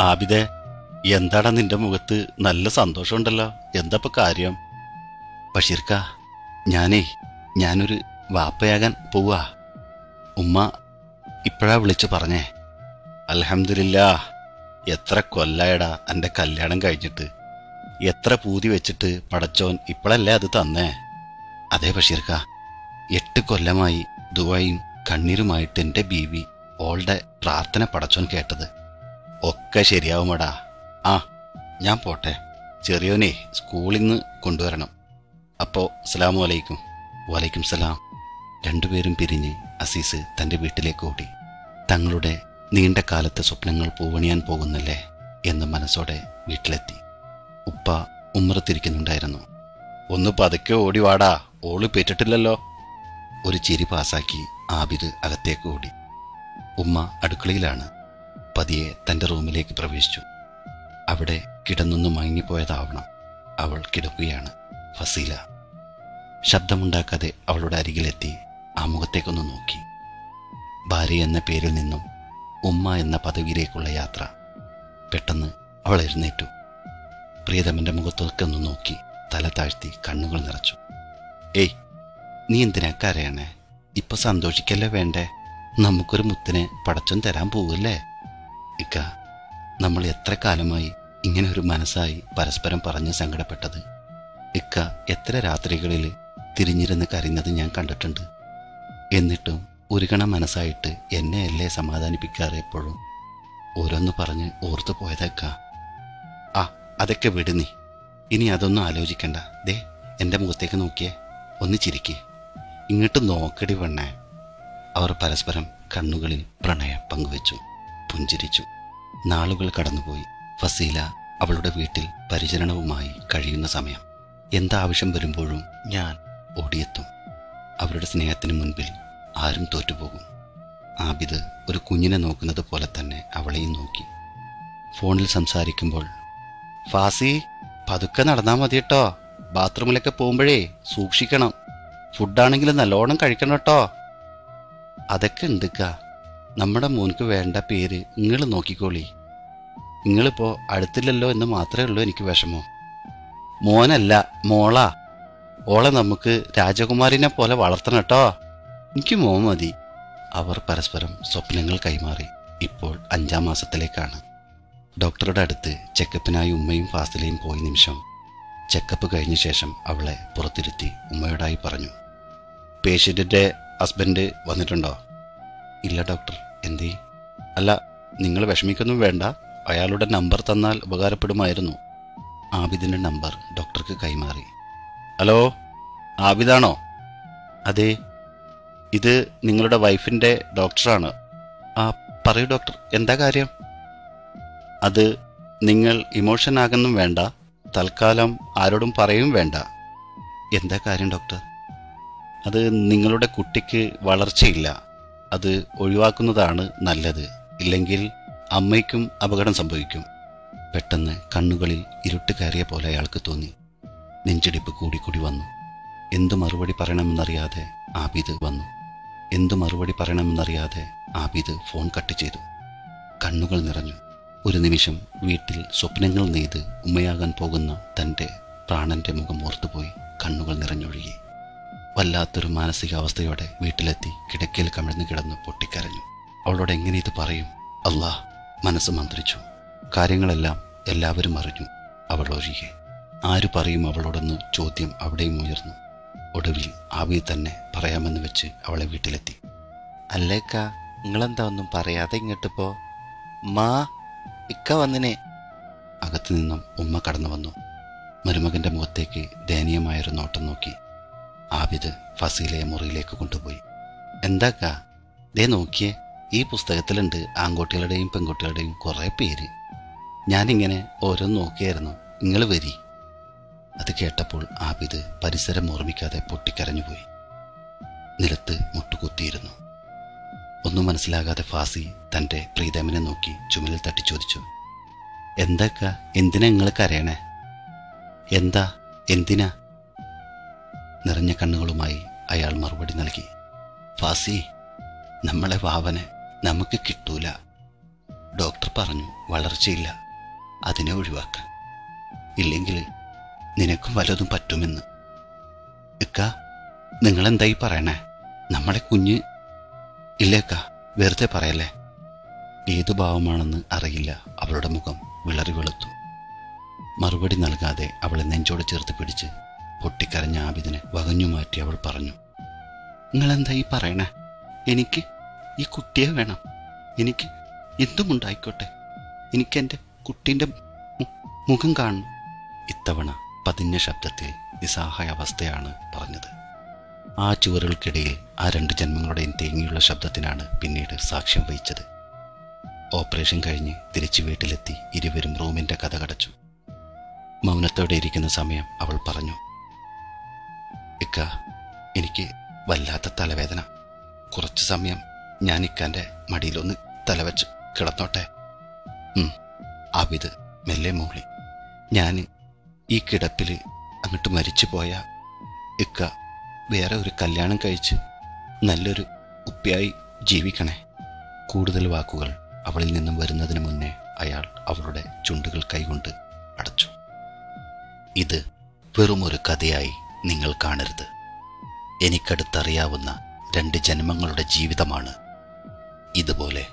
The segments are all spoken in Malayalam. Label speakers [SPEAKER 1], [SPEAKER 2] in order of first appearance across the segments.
[SPEAKER 1] ആബിദെ എന്താടാ നിന്റെ മുഖത്ത് നല്ല സന്തോഷമുണ്ടല്ലോ? എന്താ കാര്യം? ബഷീർക്ക ഞാനേ ഞാനൊരു വാപ്പയാകാൻ പോവാ. ഉമ്മ ഇപ്പോഴാ വിളിച്ചു പറഞ്ഞേ അൽഹംദുലില്ലാ എത്ര കൊല്ലായടാ എന്റെ കല്യാണം കഴിഞ്ഞിട്ട്? എത്ര പൂതി വെച്ചിട്ട് പടച്ചോൻ ഇപ്പോഴല്ലേ അത് തന്നേ? അതേ ബഷീർക്ക എട്ട് കൊല്ലമായി ദുബായും കണ്ണീരുമായിട്ട് എന്റെ ബീവി ഓളുടെ പ്രാർത്ഥന പടച്ചോൻ കേട്ടത്. ഒക്കെ ശരിയാവുമടാ. ആ ഞാൻ പോട്ടെ. ചെറിയോനെ സ്കൂളിൽ നിന്ന് കൊണ്ടുവരണം. അപ്പോൾ അസ്സലാമു അലൈക്കും. വലൈക്കും സലാം. രണ്ടുപേരും പിരിഞ്ഞ് അസീസ് തന്റെ വീട്ടിലേക്ക് ഓടി. തങ്ങളുടെ നീണ്ട കാലത്തെ സ്വപ്നങ്ങൾ പൂവണിയാൻ പോകുന്നല്ലേ എന്ന് മനസ്സോടെ വീട്ടിലെത്തി. ഉപ്പ ഉമ്മറത്തിരിക്കുന്നുണ്ടായിരുന്നു. ഒന്ന് പതുക്കെ ഓടി വാടാ. ഓൾ പെറ്റിട്ടില്ലല്ലോ. ഒരു ചിരി പാസാക്കി ആബിദ് അകത്തേക്ക് ഓടി. ഉമ്മ അടുക്കളയിലാണ്. പതിയെ തന്റെ റൂമിലേക്ക് പ്രവേശിച്ചു. അവിടെ കിടന്നൊന്ന് മയങ്ങിപ്പോയതാവണം. അവൾ കിടക്കുകയാണ്. ഫസീല. ശബ്ദമുണ്ടാക്കാതെ അവളുടെ അരികിലെത്തി ആ മുഖത്തേക്കൊന്ന് നോക്കി. ഭാര്യ എന്ന പേരിൽ നിന്നും ഉമ്മ എന്ന പദവിയിലേക്കുള്ള യാത്ര. പെട്ടെന്ന് അവൾ എഴുന്നേറ്റു. പ്രിയതമന്റെ മുഖത്തൊക്കെ ഒന്ന് നോക്കി തല താഴ്ത്തി കണ്ണുകൾ നിറച്ചു. ഏയ് നീ എന്തിനാ കരയണേ? ഇപ്പൊ സന്തോഷിക്കല്ലേ വേണ്ടേ? നമുക്കൊരു മുത്തിനെ പടച്ചോൻ തരാൻ പോവില്ലേ? ഇക്ക നമ്മൾ എത്ര കാലമായി ഇങ്ങനെ ഒരു മനസ്സായി പരസ്പരം പറഞ്ഞ് സങ്കടപ്പെട്ടത്? ഇക്ക എത്ര രാത്രികളിൽ തിരിഞ്ഞിരുന്ന് കരയുന്നത് ഞാൻ കണ്ടിട്ടുണ്ട്. എന്നിട്ടും ഉരുകണ മനസ്സായിട്ട് എന്നെ അല്ലേ സമാധാനിപ്പിക്കാറ് എപ്പോഴും? ഓരോന്ന് പറഞ്ഞ് ഓർത്തു പോയതക്ക ആ അതൊക്കെ വിടുന്നി ഇനി അതൊന്നും ആലോചിക്കണ്ട. ദേ എന്റെ മുഖത്തേക്ക് നോക്കിയേ. ഒന്ന് ചിരിക്കേ. ഇങ്ങോട്ട് നോക്കടി പെണ്ണേ. അവർ പരസ്പരം കണ്ണുകളിൽ പ്രണയം പങ്കുവച്ചു. പുഞ്ചിരിച്ചു. നാളുകൾ കടന്നുപോയി. ഫസീല അവളുടെ വീട്ടിൽ പരിചരണവുമായി കഴിയുന്ന സമയം. എന്താവശ്യം വരുമ്പോഴും ഞാൻ ഓടിയെത്തും. അവരുടെ സ്നേഹത്തിന് മുൻപിൽ ആരും തോറ്റുപോകും. ആബിദ് ഒരു കുഞ്ഞിനെ നോക്കുന്നത് പോലെ തന്നെ അവളെയും നോക്കി. ഫോണിൽ സംസാരിക്കുമ്പോൾ ഫാസി പതുക്കെ നടന്നാൽ മതി കേട്ടോ ബാത്റൂമിലൊക്കെ പോകുമ്പോഴേ സൂക്ഷിക്കണം. ഫുഡാണെങ്കിലും നല്ലോണം കഴിക്കണം കേട്ടോ. അതൊക്കെ ഉണ്ടുക്ക നമ്മുടെ മോൻക്ക് വേണ്ട പേര് നിങ്ങൾ നോക്കിക്കോളി. നിങ്ങളിപ്പോ അടുത്തില്ലല്ലോ എന്ന് മാത്രമേ ഉള്ളൂ എനിക്ക് വിഷമോ. മോനല്ല മോളാ. ഓളെ നമുക്ക് രാജകുമാരിനെ പോലെ വളർത്തണം കേട്ടോ. എനിക്ക് മോൻ മതി. അവർ പരസ്പരം സ്വപ്നങ്ങൾ കൈമാറി. ഇപ്പോൾ അഞ്ചാം മാസത്തിലേക്കാണ്. ഡോക്ടറുടെ അടുത്ത് ചെക്കപ്പിനായി ഉമ്മയും ഫാസിലയും പോയ നിമിഷം ചെക്കപ്പ് കഴിഞ്ഞ ശേഷം അവളെ പുറത്തിരുത്തി ഉമ്മയോടായി പറഞ്ഞു. പേഷ്യന്റിന്റെ ഹസ്ബൻഡ് വന്നിട്ടുണ്ടോ? ഇല്ല ഡോക്ടർ. എന്തേ അല്ല നിങ്ങൾ വിഷമിക്കൊന്നും വേണ്ട. അയാളുടെ നമ്പർ തന്നാൽ ഉപകാരപ്പെടുമായിരുന്നു. ആബിദിന്റെ നമ്പർ ഡോക്ടർക്ക് കൈമാറി. ഹലോ ആബിദാണോ? അതെ ഇത് നിങ്ങളുടെ വൈഫിന്റെ ഡോക്ടറാണ്. ആ പറയൂ ഡോക്ടർ എന്താ കാര്യം? അത് നിങ്ങൾ ഇമോഷൻ ആകുന്നും വേണ്ട തൽക്കാലം ആരോടും പറയും വേണ്ട. എന്താ കാര്യം ഡോക്ടർ? അത് നിങ്ങളുടെ കുട്ടിക്ക് വളർച്ചയില്ല. അത് ഒഴിവാക്കുന്നതാണ് നല്ലത്. ഇല്ലെങ്കിൽ അമ്മയ്ക്കും അപകടം സംഭവിക്കും. പെട്ടെന്ന് കണ്ണുകളിൽ ഇരുട്ട് കയറിയ പോലെ അയാൾക്ക് തോന്നി. നെഞ്ചിടിപ്പ് കൂടിക്കൂടി വന്നു. എന്തു മറുപടി പറയണമെന്നറിയാതെ ആബിദ് വന്നു. എന്തു മറുപടി പറയണമെന്നറിയാതെ ആബിദ് ഫോൺ കട്ട് ചെയ്തു. കണ്ണുകൾ നിറഞ്ഞു. ഒരു നിമിഷം വീട്ടിൽ സ്വപ്നങ്ങൾ നെയ്ത് ഉമ്മയാകാൻ പോകുന്ന തന്റെ പ്രാണന്റെ മുഖം ഓർത്തുപോയി. കണ്ണുകൾ നിറഞ്ഞൊഴുകി. വല്ലാത്തൊരു മാനസികാവസ്ഥയോടെ വീട്ടിലെത്തി കിടക്കയിൽ കമിഴ്ന്നു കിടന്ന് പൊട്ടിക്കരഞ്ഞു. അവളോട് എങ്ങനെ ഇത് പറയും? അള്ളാഹ് മനസ്സ് മന്ത്രിച്ചു. കാര്യങ്ങളെല്ലാം എല്ലാവരും അറിഞ്ഞു. അവൾ ഒഴികെ. ആര് പറയും അവളോടൊന്ന് ചോദ്യം അവിടെയും ഉയർന്നു. ഒടുവിൽ ആവി തന്നെ പറയാമെന്ന് വെച്ച് അവളെ വീട്ടിലെത്തി.
[SPEAKER 2] അല്ലേക്ക നിങ്ങളെന്താ ഒന്നും പറയാതെ ഇങ്ങോട്ട് പോ. മാ ഇക്ക വന്നിനെ.
[SPEAKER 1] അകത്തു നിന്നും ഉമ്മ കടന്നു വന്നു. മരുമകന്റെ മുഖത്തേക്ക് ദയനീയമായൊരു നോട്ടം നോക്കി. ആബിദ് ഫസീലയെ മുറിയിലേക്ക് കൊണ്ടുപോയി. എന്താക്കാ? ദേ നോക്കിയേ ഈ പുസ്തകത്തിലുണ്ട് ആൺകുട്ടികളുടെയും പെൺകുട്ടികളുടെയും കുറേ പേര്. ഞാനിങ്ങനെ ഓരോന്ന് നോക്കിയായിരുന്നു. നിങ്ങൾ വരി. അത് കേട്ടപ്പോൾ ആബിദ് പരിസരം ഓർമ്മിക്കാതെ പൊട്ടിക്കരഞ്ഞുപോയി നിലത്ത് മുട്ടുകുത്തിയിരുന്നു. ഒന്നും മനസ്സിലാകാതെ ഫാസി തന്റെ പ്രീതമിനെ നോക്കി ചുമലിൽ തട്ടി ചോദിച്ചു എന്താക്ക? എന്തിനാ നിങ്ങൾ കരയണേ? എന്താ? എന്തിനാ? നിറഞ്ഞ കണ്ണുകളുമായി അയാൾ മറുപടി നൽകി. ഫാസി നമ്മളെ വാവനെ നമുക്ക് കിട്ടൂല. ഡോക്ടർ പറഞ്ഞു വളർച്ചയില്ല. അതിനെ ഒഴിവാക്കാൻ ഇല്ലെങ്കിൽ നിനക്കും വല്ലതും പറ്റുമെന്ന്. ഇക്ക നിങ്ങളെന്തായി പറയണേ? നമ്മളെ കുഞ്ഞ് ഇല്ലേക്ക വെറുതെ പറയല്ലേ? ഏതു ഭാവമാണെന്ന് അറിയില്ല. അവളുടെ മുഖം വിളറി വെളുത്തു. മറുപടി നൽകാതെ അവളെ നെഞ്ചോട് ചേർത്ത് പിടിച്ച് പൊട്ടിക്കരഞ്ഞ ആബിദിനെ വകഞ്ഞു മാറ്റി അവൾ പറഞ്ഞു. നിങ്ങളെന്താ ഈ പറയണേ? എനിക്ക് ഈ കുട്ടിയെ വേണം. എനിക്ക് എന്തുമുണ്ടായിക്കോട്ടെ? എനിക്ക് എന്റെ കുട്ടീന്റെ മുഖം കാണണം. ഇത്തവണ പതിഞ്ഞ ശബ്ദത്തിൽ നിസ്സഹായ അവസ്ഥയാണ് പറഞ്ഞത്. ആ ചുവരുകൾക്കിടയിൽ ആ രണ്ട് ജന്മങ്ങളുടെയും തേങ്ങിയുള്ള ശബ്ദത്തിനാണ് പിന്നീട് സാക്ഷ്യം വഹിച്ചത്. ഓപ്പറേഷൻ കഴിഞ്ഞ് തിരിച്ചു വീട്ടിലെത്തി ഇരുവരും റൂമിന്റെ കഥ കടച്ചു. മൗനത്തോടെ ഇരിക്കുന്ന സമയം അവൾ പറഞ്ഞു. ഇക്ക എനിക്ക് വല്ലാത്ത തലവേദന. കുറച്ച് സമയം ഞാൻ ഇക്കാന്റെ മടിയിലൊന്ന് തലവെച്ച് കിടന്നോട്ടെ. അവിത് മെല്ലെ മൂളി. ഞാൻ ഈ കിടപ്പിൽ അങ്ങോട്ട് മരിച്ചു പോയ ഇക്ക വേറെ ഒരു കല്യാണം കഴിച്ച് നല്ലൊരു ഉപ്പിയായി ജീവിക്കണേ. കൂടുതൽ വാക്കുകൾ അവളിൽ നിന്നും വരുന്നതിന് മുന്നേ അയാൾ അവളുടെ ചുണ്ടുകൾ കൈകൊണ്ട് അടച്ചു. ഇത് വെറുമൊരു കഥയായി. നിങ്ങൾ കാണരുത്. എനിക്കടുത്തറിയാവുന്ന രണ്ട് ജന്മങ്ങളുടെ ജീവിതമാണ് ഇതുപോലെ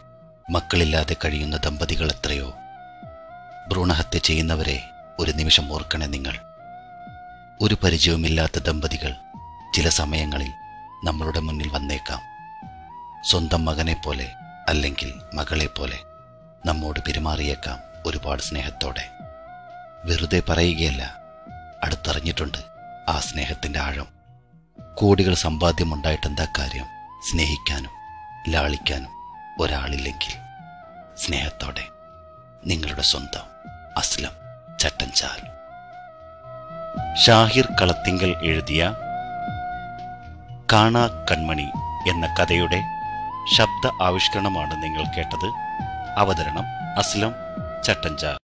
[SPEAKER 1] മക്കളില്ലാതെ കഴിയുന്ന ദമ്പതികൾ എത്രയോ. ഭ്രൂണഹത്യ ചെയ്യുന്നവരെ ഒരു നിമിഷം ഓർക്കണേ നിങ്ങൾ. ഒരു പരിചയവുമില്ലാത്ത ദമ്പതികൾ ചില സമയങ്ങളിൽ നമ്മളുടെ മുന്നിൽ വന്നേക്കാം. സ്വന്തം മകനെ പോലെ അല്ലെങ്കിൽ മകളെ പോലെ നമ്മോട് പെരുമാറിയേക്കാം ഒരുപാട് സ്നേഹത്തോടെ. വെറുതെ പറയുകയല്ല അടുത്തറിഞ്ഞിട്ടുണ്ട്. ആ സ്നേഹത്തിന്റെ ആഴം. കോടികൾ സമ്പാദ്യമുണ്ടായിട്ടെന്താ കാര്യം? സ്നേഹിക്കാനും ലാളിക്കാനും ഒരാളില്ലെങ്കിൽ സ്നേഹത്തോടെ നിങ്ങളുടെ സ്വന്തം അസ്ലം ചട്ടഞ്ചാൽ. ഷാഹിർ കളത്തിങ്കൽ എഴുതിയ കാണാ കൺമണി എന്ന കഥയുടെ ശബ്ദ ആവിഷ്കരണമാണ് നിങ്ങൾ കേട്ടത്. അവതരണം അസ്ലം ചട്ടഞ്ചാൽ.